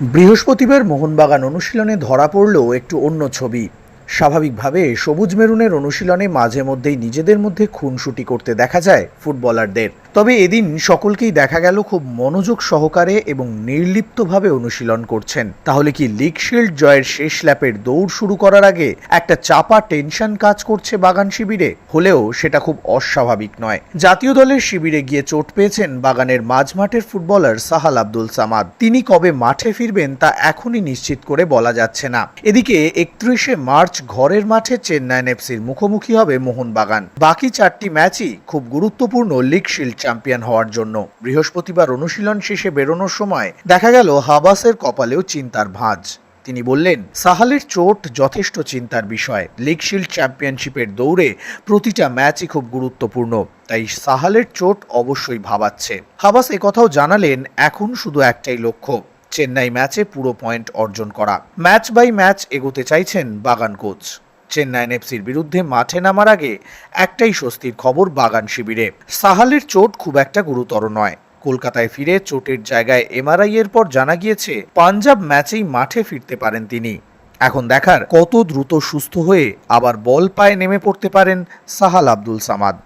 বৃহস্পতিবার মোহনবাগান অনুশীলনে ধরা পড়ল একটু অন্য ছবি। স্বাভাবিকভাবে সবুজ মেরুনের অনুশীলনে মাঝে মধ্যেই নিজেদের মধ্যে খুনসুটি করতে দেখা যায় ফুটবলারদের। তবে এদিন সকলকেই দেখা গেল খুব মনোযোগ সহকারে এবং নির্লিপ্তভাবে অনুশীলন করছেন। তাহলে কি লিগ শিল্ড জয়ের শেষ ল্যাপের দৌড় শুরু করার আগে একটা চাপা টেনশন কাজ করছে বাগান শিবিরে? হলেও সেটা খুব অস্বাভাবিক নয়। জাতীয় দলের শিবিরে গিয়ে চোট পেয়েছেন বাগানের মাঝমাঠের ফুটবলার সাহাল আব্দুল সামাদ। তিনি কবে মাঠে ফিরবেন তা এখনই নিশ্চিত করে বলা যাচ্ছে না। এদিকে একত্রিশে মার্চ ঘরের মাঠে চেন্নাইন এফসির মুখোমুখি হবে মোহনবাগান। বাকি চারটি ম্যাচই খুব গুরুত্বপূর্ণ লিগ শিল্ড চ্যাম্পিয়ন হওয়ার জন্য। বৃহস্পতিবার অনুশীলন শেষে বেরোনোর সময় দেখা গেল হাবাসের কপালেও চিন্তার ভাঁজ। তিনি বললেন, সাহালের চোট যথেষ্ট চিন্তার বিষয়। লিগ শিল্ড চ্যাম্পিয়নশিপের দৌড়ে প্রতিটা ম্যাচই খুব গুরুত্বপূর্ণ, তাই সাহালের চোট অবশ্যই ভাবাচ্ছে। হাবাস কথাও জানালেন, এখন শুধু একটাই লক্ষ্য, চেন্নাই ম্যাচে পুরো পয়েন্ট অর্জন করা। ম্যাচ বাই ম্যাচ এগোতে চাইছেন বাগান কোচ। চেন্নাইন এফসির বিরুদ্ধে মাঠে নামার আগে একটাই স্বস্তির খবর বাগান শিবিরে। সাহালের চোট খুব একটা গুরুতর নয়। কলকাতায় ফিরে চোটের জায়গায় এমআরআই এর পর জানা গিয়েছে, পাঞ্জাব ম্যাচেই মাঠে ফিরতে পারেন তিনি। এখন দেখার কত দ্রুত সুস্থ হয়ে আবার বল পায়ে নেমে পড়তে পারেন সাহাল আব্দুল সামাদ।